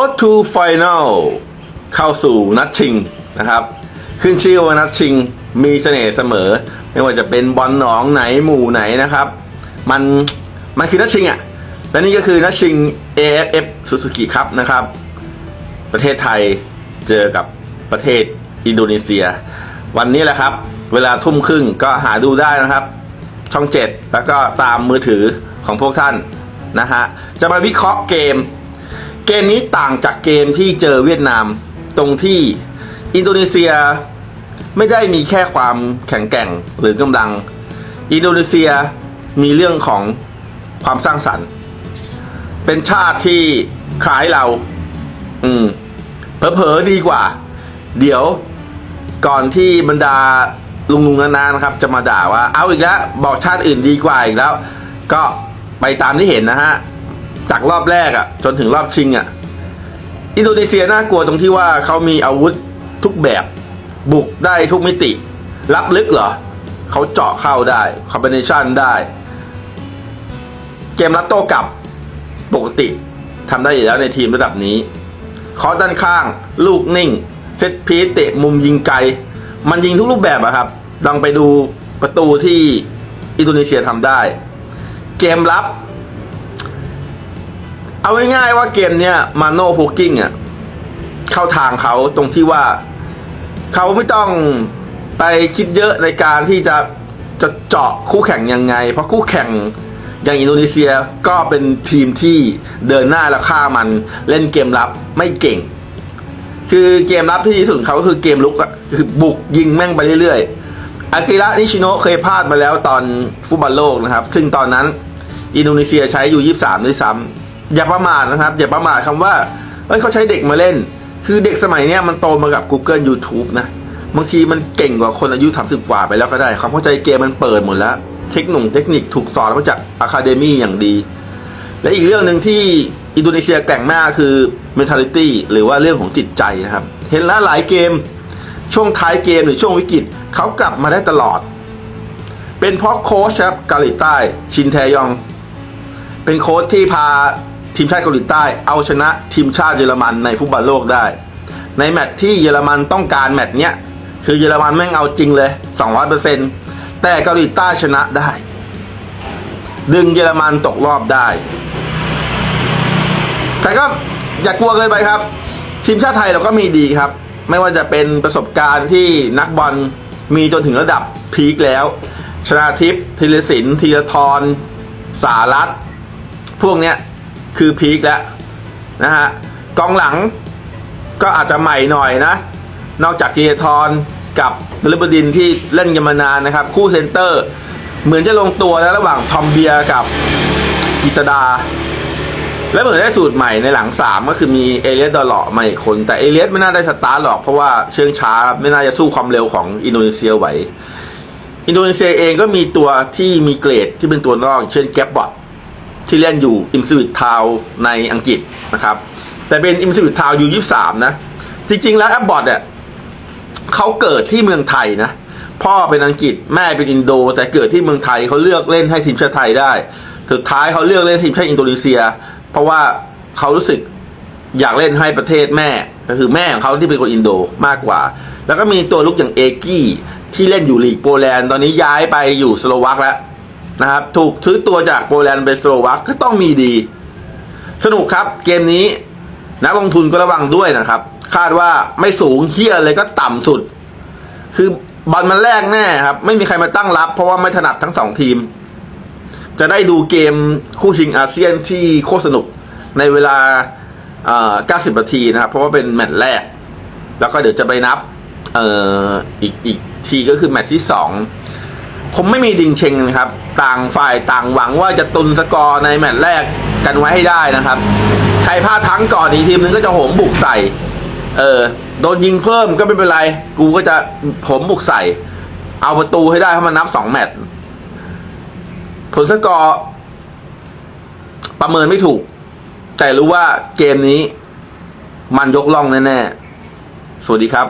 Road to Final เข้าสู่นัดชิงนะครับ ขึ้นชื่อว่านัดชิงมีเสน่ห์เสมอ ไม่ว่าจะเป็นบอลหนองไหนหมู่ไหนนะครับ มันมันคือนัดชิงอะ่ะและนี่ก็คือนัดชิง AFF Suzuki ครับนะครับ ประเทศไทยเจอกับประเทศอินโดนีเซีย วันนี้แหละครับ เวลาทุ่มครึ่งก็หาดูได้นะครับ ช่องเจ็ดแล้วก็ตามมือถือของพวกท่านนะฮะจะมาวิเคราะห์เกม เกมนี้ต่างจากเกมที่เจอเวียดนาม ตรงที่อินโดนีเซียไม่ได้มีแค่ความแข็งแกร่งหรือกำลัง อินโดนีเซียมีเรื่องของความสร้างสรรค์ เป็นชาติที่คล้ายเรา อืมเผลอๆดีกว่า เดี๋ยวก่อนที่บรรดาลุงลุงนานานะครับ จะมาด่าว่า เอาอีกแล้ว บอกชาติอื่นดีกว่าอีกแล้ว ก็ไปตามที่เห็นนะฮะ จากรอบแรกอะ่ะ จนถึงรอบชิงอะ่ะ อินโดนีเซียน่ากลัวตรงที่ว่าเขามีอาวุธทุกแบบ บุกได้ทุกมิติ รับลึกเหรอ เขาเจาะเข้าได้คอมบิเนชันได้ เกมรับโต้กลับปกติทำได้อยู่แล้วในทีมระดับนี้คอร์ด้านข้าง ลูกนิ่ง เซตพีเตะมุมยิงไกล มันยิงทุกรูปแบบอะครับลองไปดูประตูที่อินโดนีเซียทำได้ เกมรับ เอาง่ายๆว่าเกมเนี้ยมาโน่โพกิ้งอะเข้าทางเขาตรงที่ว่า เขาไม่ต้องไปคิดเยอะในการที่จะจะเจาะคู่แข่งยังไง เพราะคู่แข่งอย่างอินโดนีเซียก็เป็นทีมที่เดินหน้าและฆ่ามันเล่นเกมรับไม่เก่ง คือเกมรับที่ดีที่สุดเขาคือเกมลุกอะคือบุกยิงแม่งไปเรื่อยๆอากิระนิชิโนะเคยพลาดมาแล้วตอนฟุตบอลโลกนะครับ ซึ่งตอนนั้นอินโดนีเซียใช้อยู่ 23 ด้วยซ้ำ อย่าประมาทนะครับ อย่าประมาทคำว่าเอ้ยเขาใช้เด็กมาเล่น คือเด็กสมัยเนี้ยมันโตมากับ Google YouTube นะบางทีมันเก่งกว่าคนอายุ 30 กว่าไปแล้วก็ได้ความเข้าใจเกมมันเปิดหมดแล้ว เทคโนเทคนิคถูกสอนมาจากอะคาเดมี่อย่างดี และอีกเรื่องหนึ่งที่อินโดนีเซียแกร่งมากคือ mentality หรือว่าเรื่องของจิตใจนะครับ เห็นแล้วหลายเกม ช่วงท้ายเกมหรือช่วงวิกฤตเขากลับมาได้ตลอด เป็นเพราะโค้ชครับเกาหลีใต้ชินแทยอง เป็นโค้ชที่พา ทีมชาติเกาหลีใต้ เอาชนะทีมชาติเยอรมันในฟุตบอลโลกได้ ในแมตช์ที่เยอรมันต้องการแมตช์เนี้ยคือเยอรมันแม่งเอาจริงเลย 200%แต่เกาหลีใต้ชนะได้ ดึงเยอรมันตกรอบได้แต่ก็อย่ากลัวเกินไปครับ ทีมชาติไทยเราก็มีดีครับ ไม่ว่าจะเป็นประสบการณ์ที่นักบอลมีจนถึงระดับพีคแล้ว ชนาทิพย์ธีรศิลป์ธีรทรสารัตพวกเนี้ย คือพีคแล้วนะฮะกองหลังก็อาจจะใหม่หน่อยนะ นอกจากธีรทรกับนฤบดินที่เล่นกันมานานนะครับ คู่เซนเตอร์ เหมือนจะลงตัวแล้วระหว่างทอมเบียกับกิษดา แล้วเหมือนได้สูตรใหม่ในหลังสามก็คือมีเอเลียสดอลเลาะมาอีกคน แต่เอเลียสไม่น่าได้สตาร์หรอกเพราะว่าเชิงช้าไม่น่าจะสู้ความเร็วของอินโดนีเซียไหวอินโดนีเซียเองก็มีตัวที่มีเกรดที่เป็นตัวนอกเช่นแกปบอท ที่เล่นอยู่อิมสวิตทาวในอังกฤษนะครับ แต่เป็นอิมสวิตทาวอยู่ยี่สามนะ จริง ๆ แล้วแอปบอทเนี่ยเขาเกิดที่เมืองไทยนะ พ่อเป็นอังกฤษแม่เป็นอินโด แต่เกิดที่เมืองไทยเขาเลือกเล่นให้ทีมชาติไทยได้ สุดท้ายเขาเลือกเล่นทีมชาติอินโดนีเซีย เพราะว่าเขารู้สึกอยากเล่นให้ประเทศแม่ก็คือแม่ของเขาที่เป็นคนอินโดมากกว่า แล้วก็มีตัวลุกอย่างเอกี้ที่เล่นอยู่ลีกโปแลนด์ตอนนี้ย้ายไปอยู่สโลวักแล้ว นะครับ ถูกซื้อตัวจากโปแลนด์ไปสโลวักก็ต้องมีดี สนุกครับเกมนี้ นักลงทุนก็ระวังด้วยนะครับ คาดว่าไม่สูงเที่ยเลยก็ต่ำสุด คือบอลมันแรกแน่ครับ ไม่มีใครมาตั้งรับ เพราะว่าไม่ถนัดทั้งสองทีม จะได้ดูเกมคู่ชิงอาเซียนที่โคตรสนุกในเวลา90นาทีนะครับ เพราะว่าเป็นแมตช์แรก แล้วก็เดี๋ยวจะไปนับอออีกอีกทีก็คือแมตช์ที่สอง ผมไม่มีดิงเชงนะครับ ต่างฝ่ายต่างหวังว่าจะตุนสกอร์ในแมตช์แรกกันไว้ให้ได้นะครับ ใครพลาดทั้งก่อนอีกทีมนึงก็จะโหมบุกใส่ เออ โดนยิงเพิ่มก็ไม่เป็นไร กูก็จะผมบุกใส่ เอาประตูให้ได้เพรามันนับสองแมตช์ผลสกอร์ประเมินไม่ถูก แต่รู้ว่าเกมนี้มันยกล่องแน่ๆ สวัสดีครับ